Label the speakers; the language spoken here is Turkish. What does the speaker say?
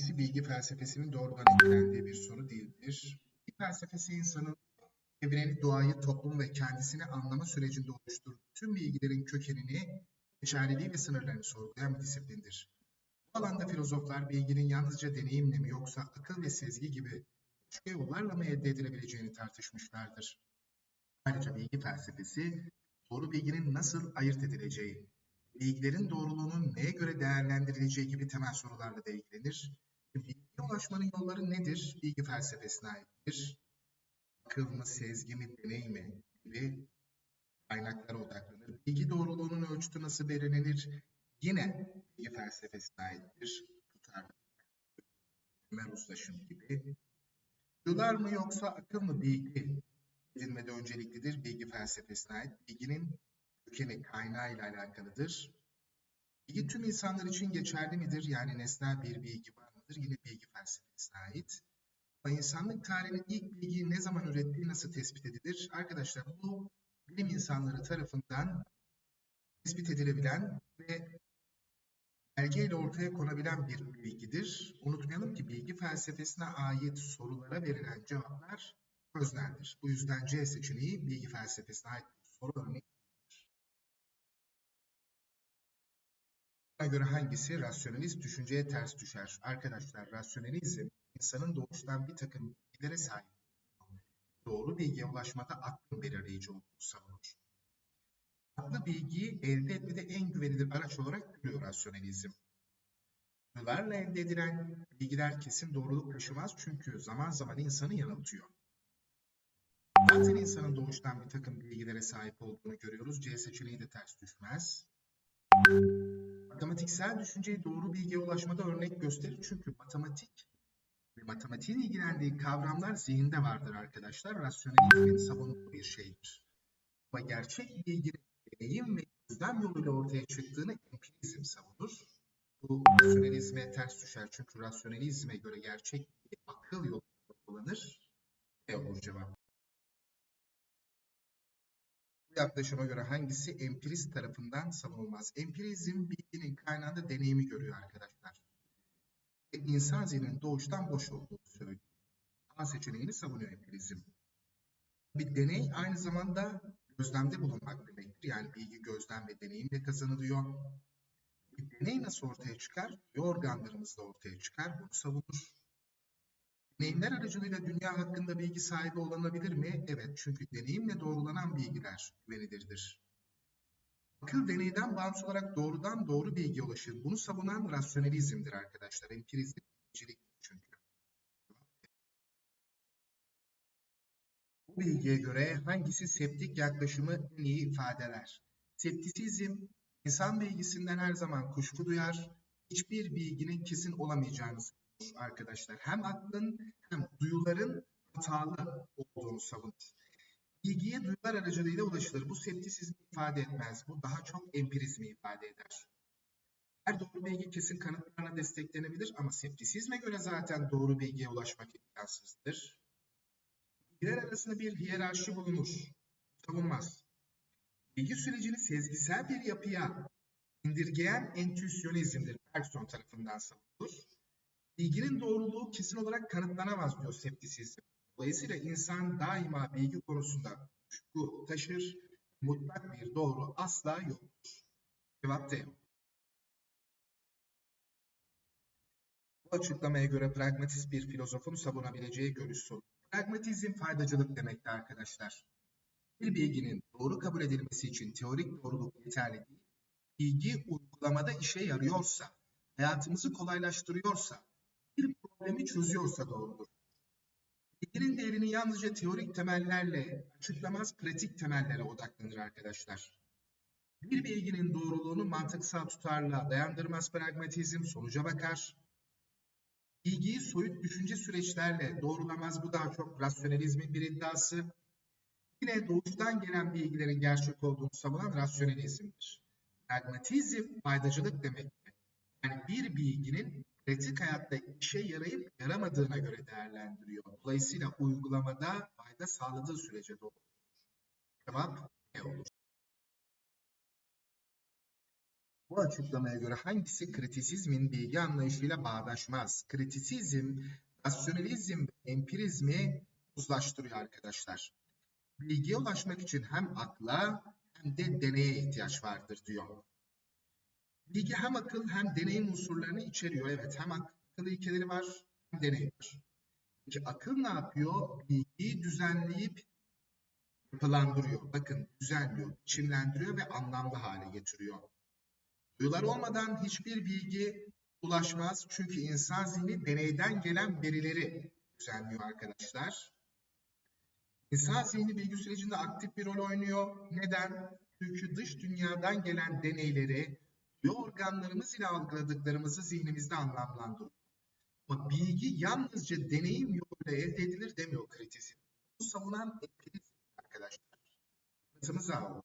Speaker 1: hangisi bilgi felsefesinin doğrudan ilgilendiği bir soru değildir? Bilgi felsefesi insanın evreni, doğayı, toplum ve kendisini anlama sürecinde oluşturduğu tüm bilgilerin kökenini, geçerliliği ve sınırlarını sorgulayan bir disiplindir. Bu alanda filozoflar bilginin yalnızca deneyimle mi yoksa akıl ve sezgi gibi başka yollarla mı elde edilebileceğini tartışmışlardır. Ayrıca bilgi felsefesi, doğru bilginin nasıl ayırt edileceği, bilgilerin doğruluğunun neye göre değerlendirileceği gibi temel sorularla da ilgilenir. Ulaşmanın yolları nedir? Bilgi felsefesine aittir. Akıl mı, sezgi mi, deney mi gibi kaynaklara odaklanır. Bilgi doğruluğunun ölçütü nasıl belirlenir? Yine bilgi felsefesine aittir. Tutarlı. Ömer Ustaşım gibi. Duyular mı yoksa akıl mı bilgi edinmede önceliklidir. Bilgi felsefesine ait. Bilginin kökeni kaynağı ile alakalıdır. Bilgi tüm insanlar için geçerli midir? Yani nesnel bir bilgi var mıdır? Yine bilgi felsefesine ait. Ama insanlık tarihinin ilk bilgiyi ne zaman ürettiği nasıl tespit edilir? Arkadaşlar bu bilim insanları tarafından tespit edilebilen ve belgeyle ortaya konabilen bir bilgidir. Unutmayalım ki bilgi felsefesine ait sorulara verilen cevaplar özneldir. Bu yüzden C seçeneği bilgi felsefesine ait soru örneği. Göre hangisi rasyonelist düşünceye ters düşer? Arkadaşlar rasyonelizm insanın doğuştan bir takım bilgilere sahip doğru bilgiye ulaşmada aklın belirleyici olduğunu savunur. Aklı bilgiyi elde etmede en güvenilir araç olarak görüyor rasyonelizm. Duyularla elde edilen bilgiler kesin doğruluk taşımaz çünkü zaman zaman insanı yanıltıyor. Zaten insanın doğuştan bir takım bilgilere sahip olduğunu görüyoruz. C seçeneği de ters düşmez. Matematiksel düşünceyi doğru bilgiye ulaşmada örnek gösterir. Çünkü matematik ve matematiğin ilgilendiği kavramlar zihinde vardır arkadaşlar. Rasyonelizmin savunduğu bir şeydir. Ama gerçek bilginin deneyim ve gözlem yoluyla ortaya çıktığını empirizm savunur. Bu rasyonelizme ters düşer. Çünkü rasyonelizme göre gerçek bilgi akıl yoluyla kullanır. Ne olur cevap? Bu yaklaşıma göre hangisi empirist tarafından savunulmaz? Empirizm bilginin kaynağında deneyimi görüyor arkadaşlar. Ve insan zihninin doğuştan boş olduğunu söylüyor. A seçeneğini savunuyor empirizm. Bir deney aynı zamanda gözlemde bulunmak demektir. Yani bilgi gözlem ve deneyimle kazanılıyor. Bir deney nasıl ortaya çıkar? Duyu organlarımızla ortaya çıkar. Bunu savunur. Deneyimler aracılığıyla dünya hakkında bilgi sahibi olunabilir mi? Evet, çünkü deneyimle doğrulanan bilgiler güvenilirdir. Akıl deneyden bağımsız olarak doğrudan doğru bilgiye ulaşır. Bunu savunan rasyonelizmdir arkadaşlar. Empirizm çünkü. Bu bilgiye göre hangisi septik yaklaşımı en iyi ifadeler? Septisizm, insan bilgisinden her zaman kuşku duyar, hiçbir bilginin kesin olamayacağını arkadaşlar. Hem aklın hem duyuların hatalı olduğunu savunur. Bilgiye duyular aracılığıyla ulaşılır. Bu septisizmi ifade etmez. Bu daha çok empirizmi ifade eder. Her doğru bilgi kesin kanıtlarla desteklenebilir ama septisizme göre zaten doğru bilgiye ulaşmak imkansızdır. Bilgiler arasında bir hiyerarşi bulunur. Savunmaz. Bilgi sürecini sezgisel bir yapıya indirgeyen entüisyonizmdir. Bergson tarafından savunulur. Bilginin doğruluğu kesin olarak kanıtlanamaz diyor septisizm. Dolayısıyla insan daima bilgi konusunda kuşku taşır. Mutlak bir doğru asla yoktur. Cevap D. Bu açıklamaya göre pragmatist bir filozofun savunabileceği görüş. Pragmatizm faydacılık demekti arkadaşlar. Bir bilginin doğru kabul edilmesi için teorik doğruluk yeterli değil. Bilgi uygulamada işe yarıyorsa, hayatımızı kolaylaştırıyorsa, problemi çözüyorsa doğrudur. Bilginin değerini yalnızca teorik temellerle açıklamaz, pratik temellere odaklanır arkadaşlar. Bir bilginin doğruluğunu mantıksal tutarla dayandırmaz pragmatizm, sonuca bakar. Bilgiyi soyut düşünce süreçlerle doğrulamaz, bu daha çok rasyonelizmin bir iddiası. Yine doğuştan gelen bilgilerin gerçek olduğunu savunan rasyonelizmdir. Pragmatizm faydacılık demektir. Yani bir bilginin pratik hayatta işe yarayıp yaramadığına göre değerlendiriyor. Dolayısıyla uygulamada fayda sağladığı sürece doğru. Cevap ne olur? Bu açıklamaya göre hangisi kritisizmin bilgi anlayışıyla bağdaşmaz? Kritisizm, rasyonalizm ve empirizmi uzlaştırıyor arkadaşlar. Bilgiye ulaşmak için hem akla hem de deneye ihtiyaç vardır diyor. Bilgi hem akıl hem deneyim unsurlarını içeriyor. Evet hem akıl ilkeleri var hem deney var. Peki akıl ne yapıyor? Bilgiyi düzenleyip yapılandırıyor. Bakın düzenliyor, biçimlendiriyor ve anlamlı hale getiriyor. Duyular olmadan hiçbir bilgi ulaşmaz. Çünkü insan zihni deneyden gelen verileri düzenliyor arkadaşlar. İnsan zihni bilgi sürecinde aktif bir rol oynuyor. Neden? Çünkü dış dünyadan gelen deneyleri duyu organlarımız ile algıladıklarımızı zihnimizde anlamlandırıyor. Ama bilgi yalnızca deneyim yoluyla elde edilir demiyor kritizm. Bu savunan empirizm arkadaşlar. Kanıtımız A.